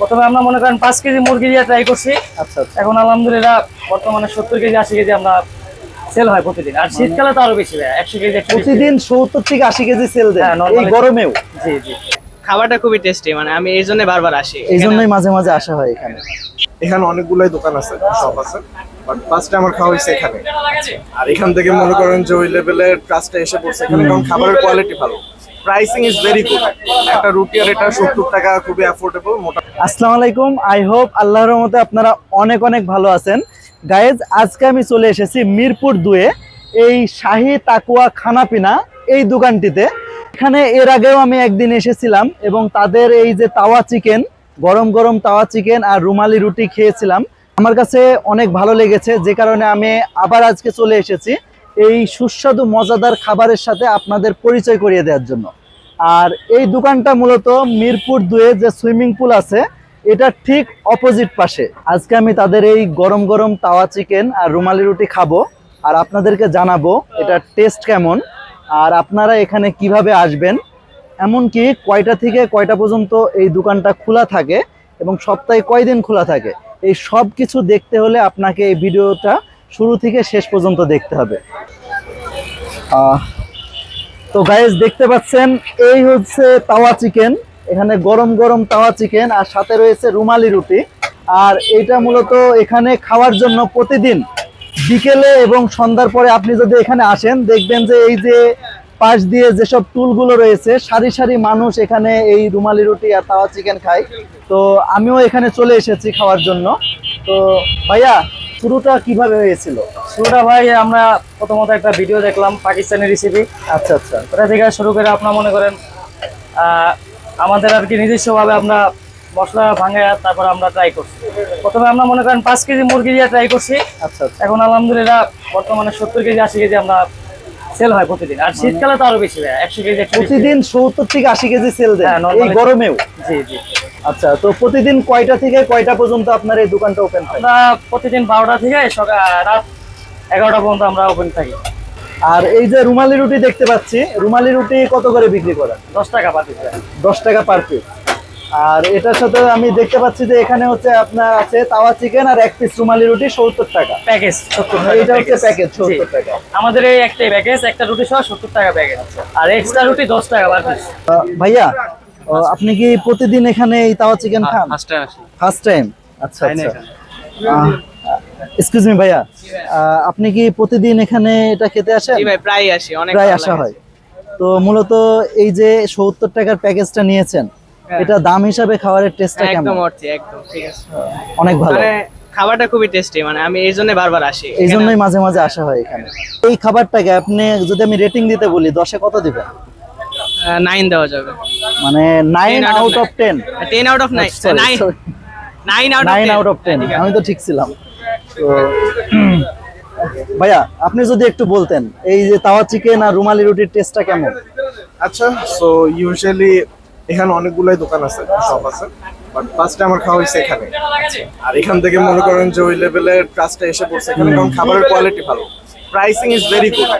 প্রথমে আমরা মনে করেন পাঁচ কেজি মুরগি দিয়ে ট্রাই করছি। আচ্ছা আচ্ছা। এখন আলহামদুলিল্লাহ বর্তমানে সত্তর কেজি আশি কেজি আমরা সেল হয় প্রতিদিন। আর শীতকালে তো আরও বেশি ভাই একশো কেজি প্রতিদিন সত্তর থেকে আশি কেজি সেল দেন হ্যাঁ, এই গরমেও। জি জি। খাবারটা খুবই টেস্টি মানে আমি এই জন্য বারবার আসি এই জন্যই মাঝে মাঝে আসা হয় এখানে। এখানে অনেকগুলাই দোকান আছে সব আছে বাট ফার্স্ট আমার খাওয়া হয়েছে এখানে। আর এখান থেকে মনে করেন যে ওই লেভেলের ট্রাস্টটা এসে পড়ছে এখানে কারণ খাবারের কোয়ালিটি ভালো। প্রাইসিং ইজ ভেরি গুড একটা রুটি আর এটা সত্তর টাকা, খুবই অ্যাফোর্ডেবল মোটা। আসসালামু আলাইকুম। আই হোপ আল্লাহর রহমতে আপনারা অনেক অনেক ভালো আছেন। গায়েজ আজকে আমি চলে এসেছি মিরপুর দুয়ে, এই শাহী তাকুয়া খানাপিনা এই দোকানটিতে। এখানে এর আগেও আমি একদিন এসেছিলাম এবং তাদের এই যে তাওয়া চিকেন, গরম গরম তাওয়া চিকেন আর রুমালি রুটি খেয়েছিলাম। আমার কাছে অনেক ভালো লেগেছে, যে কারণে আমি আবার আজকে চলে এসেছি এই সুস্বাদু, মজাদার খাবারের সাথে আপনাদের পরিচয় করিয়ে দেওয়ার জন্য। আর এই দোকানটা মূলত মিরপুর দুয়ে যে সুইমিং পুল আছে, এটা ঠিক অপোজিট পাশে। আজকে আমি তাদের এই গরম গরম তাওয়া চিকেন আর রুমালি রুটি খাব আর আপনাদেরকে জানাব এটা টেস্ট কেমন আর আপনারা এখানে কীভাবে আসবেন। এমনকি কয়টা থেকে কয়টা পর্যন্ত এই দোকানটা খোলা থাকে এবং সপ্তাহে কয়দিন খোলা থাকে, এই সব কিছু দেখতে হলে আপনাকে এই ভিডিওটা শুরু থেকে শেষ পর্যন্ত দেখতে হবে। তো গাইজ দেখতে পাচ্ছেন, এই হচ্ছে তাওয়া চিকেন। এখানে গরম গরম তাওয়া চিকেন আর সাথে রয়েছে রুমালি রুটি। আর এটা মূলত এখানে খাওয়ার জন্য প্রতিদিন, বিকেলে এবং সন্ধ্যার পরে আপনি যদি এখানে আসেন, দেখবেন যে এই যে পাশ দিয়ে যেসব টুলগুলো রয়েছে, সারি সারি মানুষ এখানে এই রুমালি রুটি আর তাওয়া চিকেন খায়। তো আমিও এখানে চলে এসেছি খাওয়ার জন্য। তো ভাইয়া শুরুটা কীভাবে হয়েছিল? শুরুটা ভাই আমরা প্রথমত একটা ভিডিও দেখলাম পাকিস্তানের রেসিপি আচ্ছা আচ্ছা। ওটা থেকে শুরু করে আপনার মনে করেন আমাদের আর কি নিজস্বভাবে আমরা মশলা ভাঙে তারপর আমরা ট্রাই করছি। প্রথমে আমরা মনে করেন পাঁচ কেজি মুরগি দিয়ে ট্রাই করছি। আচ্ছা আচ্ছা। এখন আলহামদুলিল্লাহ বর্তমানে সত্তর কেজি আশি কেজি আমরা সেল হয় প্রতিদিন। আর শীতকালে তো আরও বেশি একশো কেজি প্রতিদিন সত্তর থেকে আশি কেজি সেল দেন হ্যাঁ, এই গরমেও। জি জি। আচ্ছা তো প্রতিদিন কয়টা থেকে কয়টা পর্যন্ত আপনার এই দোকানটা ওপেন থাকে আমরা প্রতিদিন বারোটা থেকে সকাল রাত এগারোটা পর্যন্ত আমরা ওপেন থাকি। আর এই যে রুমালি রুটি দেখতে পাচ্ছি রুমালি রুটি কত করে বিক্রি করেন? দশ টাকা পাতি দশ টাকা পার পিস আর এটার সাথে আমি দেখতে পাচ্ছি যে এখানে হচ্ছে আপনার আছে তাওয়া চিকেন আর এক পিস রুমালি রুটি সত্তর টাকা। প্যাকেজ সত্তর এটা হচ্ছে প্যাকেজ সত্তর টাকা। আমাদের এই একটাই প্যাকেজ একটা রুটি সহ সত্তর টাকা প্যাকেজ আর এক্সট্রা রুটি দশ টাকা পার পিস ভাইয়া আপনি কি প্রতিদিন এখানে এই তাওয়া চিকেন খান? ফার্স্ট টাইম আচ্ছা আচ্ছা। এক্সকিউজ মি ভাইয়া আহ, আপনি কি প্রতিদিন এখানে এটা খেতে আসেন? জি ভাই প্রায় আসি অনেক প্রায় আসা হয়। তো মূলত এই যে সত্তর টাকার প্যাকেজটা নিয়েছেন হ্যাঁ। এটা দাম হিসাবে খাবারের টেস্টটা হ্যাঁ, কেমন? একদম অর্থে একদম ঠিক আছে। অনেক ভালো। মানে খাবারটা খুবই টেস্টি মানে আমি এই জন্য বারবার আসি এই জন্যই মাঝে মাঝে আসা হয় এখানে। এই খাবারটাকে আপনি যদি আমি রেটিং দিতে বলি দশে কত দিবেন? নাইন দেওয়া যাবে। মানে nine 10 out of out of ten ten out of nine nine nine out nine out of ten আমি তো ঠিক ছিলাম। তো ভাইয়া আপনি যদি একটু বলতেন এই যে তাওয়া চিকেন আর রুমালি রুটির টেস্টটা কেমন? আচ্ছা সো ইউজুয়ালি এখানে অনেকগুলাই দোকান আছে সব আছে বাট ফার্স্ট আমার খাওয়া হয়েছে এখানে। আর এখান থেকে মনে করেন যে ওই লেভেলের ট্রাস্টটা এসে পড়ছে এখানে কারণ খাবারের কোয়ালিটি ভালো। প্রাইসিং ইজ ভেরি গুড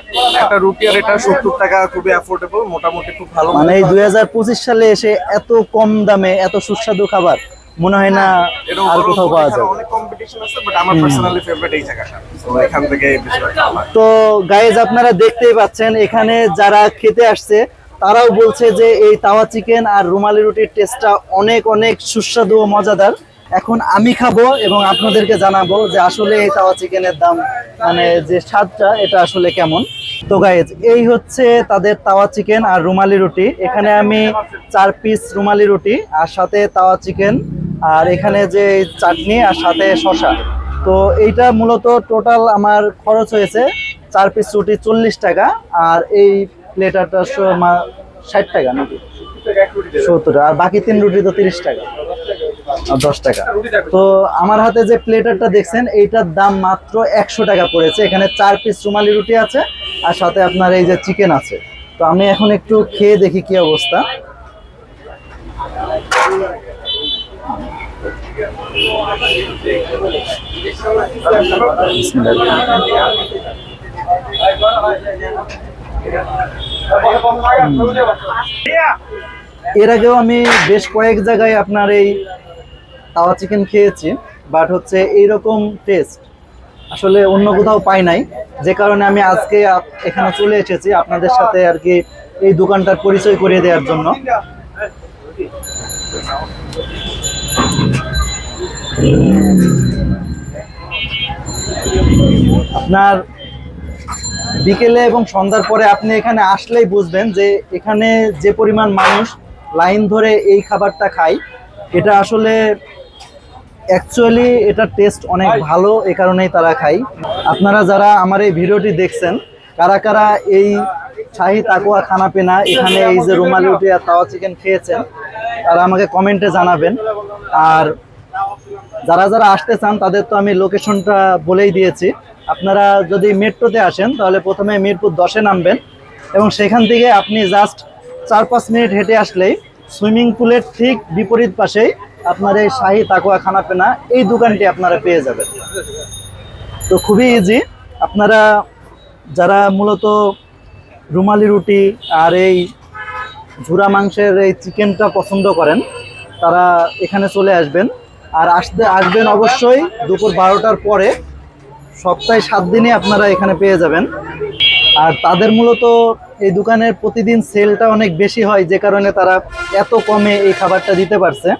একটা রুটি আর এটা সত্তর টাকা খুবই অ্যাফোর্ডেবল মোটামুটি খুব ভালো। মানে এই দুই সালে এসে এত কম দামে এত সুস্বাদু খাবার মনে হয় না আর কোথাও পাওয়া যাবে। অনেক কম্পিটিশন আছে বাট আমার পার্সোনালি ফেভারিট এই জায়গাটা। তো এখান থেকে হয়। তো গাইজ আপনারা দেখতেই পাচ্ছেন এখানে যারা খেতে আসছে তারাও বলছে যে এই তাওয়া চিকেন আর রুমালি রুটির টেস্টটা অনেক অনেক সুস্বাদু ও মজাদার। এখন আমি খাব এবং আপনাদেরকে জানাব যে আসলে এই তাওয়া চিকেনের দাম মানে যে স্বাদটা, এটা আসলে কেমন। তো গাইজ এই হচ্ছে তাদের তাওয়া চিকেন আর রুমালি রুটি। এখানে আমি চার পিস রুমালি রুটি আর সাথে তাওয়া চিকেন আর এখানে যে চাটনি আর সাথে শশা তো এইটা মূলত টোটাল আমার খরচ হয়েছে চার পিস রুটি চল্লিশ টাকা আর এই প্লেটারটা ষাট টাকা নাকি? সত্তর আর বাকি তিন রুটি তো তিরিশ টাকা। দশ টাকা। তো আমার হাতে যে প্লেটারটা দেখছেন, এইটার দাম মাত্র একশো টাকা পড়েছে। এখানে চার পিস রুমালি রুটি আছে, আর সাথে আপনার এই যে চিকেন আছে। তো আমি এখন একটু খেয়ে দেখি কি অবস্থা। এর আগেও আমি বেশ কয়েক জায়গায় আপনার এই তাওয়া চিকেন খেয়েছি বাট হচ্ছে এইরকম টেস্ট আসলে অন্য কোথাও পাই নাই। যে কারণে আমি আজকে এখানে চলে এসেছি আপনাদের সাথে আর কি এই দোকানটার পরিচয় করিয়ে দেওয়ার জন্য। আপনার বিকেলে এবং সন্ধ্যার পরে আপনি এখানে আসলেই বুঝবেন যে এখানে যে পরিমাণ মানুষ লাইন ধরে এই খাবারটা খায় এটা আসলে অ্যাকচুয়ালি এটা টেস্ট অনেক ভালো এই কারণেই তারা খায়। আপনারা যারা আমার এই ভিডিওটি দেখছেন কারা কারা এই শাহি তাকুয়া খানা পেনা এখানে এই যে রুমালি রুটি আর তাওয়া চিকেন খেয়েছেন তারা আমাকে কমেন্টে জানাবেন। আর যারা যারা আসতে চান তাদের তো আমি লোকেশনটা বলেই দিয়েছি। আপনারা যদি মেট্রোতে আসেন, তাহলে প্রথমে মিরপুর দশে নামবেন এবং সেখান থেকে আপনি জাস্ট চার পাঁচ মিনিট হেঁটে আসলেই সুইমিং পুলের ঠিক বিপরীত পাশেই আপনার এই শাহি তাকুয়া খানাপেনা এই দোকানটি আপনারা পেয়ে যাবেন। তো খুবই ইজি আপনারা যারা মূলত রুমালি রুটি আর এই ঝুরা মাংসের এই চিকেনটা পছন্দ করেন, তারা এখানে চলে আসবেন। আর আসতে, আসবেন অবশ্যই দুপুর বারোটার পরে সপ্তাহে সাত দিনই আপনারা এখানে পেয়ে যাবেন। আর তাদের মূলত এই দোকানের প্রতিদিন সেলটা অনেক বেশি হয়, যে কারণে তারা এত কমে এই খাবারটা দিতে পারছে।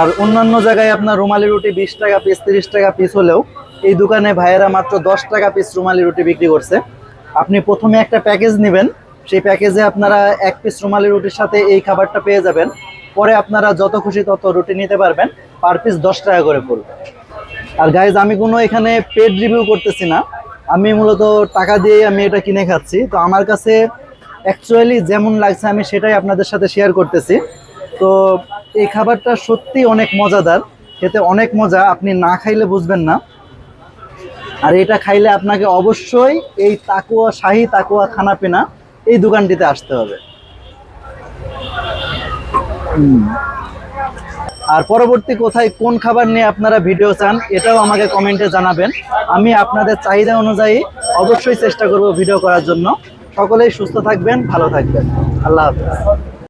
আর অন্যান্য জায়গায় আপনার রুমালি রুটি বিশ টাকা পিস তিরিশ টাকা পিস হলেও এই দোকানে ভাইয়েরা মাত্র দশ টাকা পিস রুমালি রুটি বিক্রি করছে। আপনি প্রথমে একটা প্যাকেজ নেবেন, সেই প্যাকেজে আপনারা এক পিস রুমালি রুটির সাথে এই খাবারটা পেয়ে যাবেন। পরে আপনারা যত খুশি তত রুটি নিতে পারবেন পার পিস দশ টাকা করে পড়বে আর গাইজ আমি কোনো এখানে পেড রিভিউ করতেছি না। আমি মূলত টাকা দিয়েই আমি এটা কিনে খাচ্ছি। তো আমার কাছে অ্যাকচুয়ালি যেমন লাগছে, আমি সেটাই আপনাদের সাথে শেয়ার করতেছি। তো এই খাবারটা সত্যি অনেক মজাদার। খেতে অনেক মজা, আপনি না খাইলে বুঝবেন না। আর এটা খাইলে আপনাকে অবশ্যই এই তাকুয়া শাহি তাকুয়া খানাপিনা এই দোকানটিতে আসতে হবে। আর পরবর্তী কোথায় কোন খাবার নিয়ে আপনারা ভিডিও চান, এটাও আমাকে কমেন্টে জানাবেন। আমি আপনাদের চাহিদা অনুযায়ী অবশ্যই চেষ্টা করব ভিডিও করার জন্য। সকলেই সুস্থ থাকবেন, ভালো থাকবেন। আল্লাহ হাফেজ।